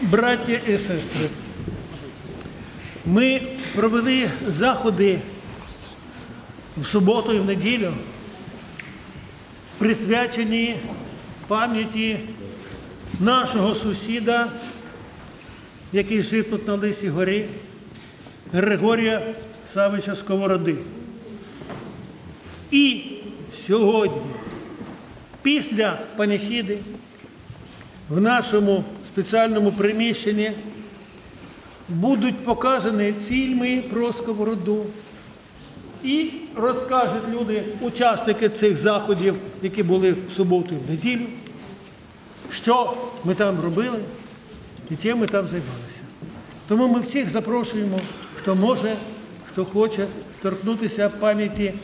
браття і сестри, ми провели заходи в суботу і в неділю, присвячені пам'яті нашого сусіда, який жив тут на Лисій горі, Григорія Савича Сковороди. І сьогодні, після паніхіди, в нашому спеціальному приміщенні будуть показані фільми про сковороду. І розкажуть люди, учасники цих заходів, які були в суботу і в неділю, що ми там робили і чим ми там займалися. Тому ми всіх запрошуємо, хто може, хто хоче торкнутися пам'яті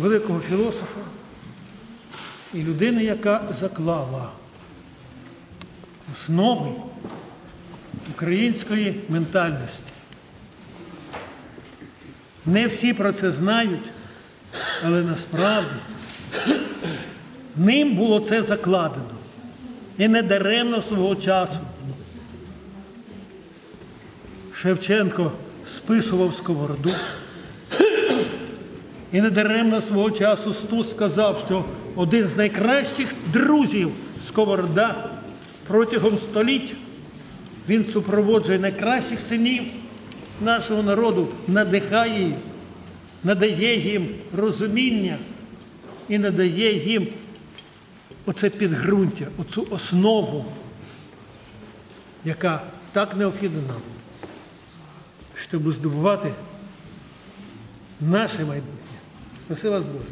великого філософа і людини, яка заклала основи української ментальності. Не всі про це знають, але насправді ним було це закладено. І не даремно свого часу. Шевченко списував сковороду. І не даремно свого часу Стус сказав, що один з найкращих друзів Сковорода протягом століть він супроводжує найкращих синів нашого народу, надихає їх, надає їм розуміння і надає їм оце підґрунтя, оцю основу, яка так необхідна нам, щоб здобувати наше майбутнє. Спаси вас Боже.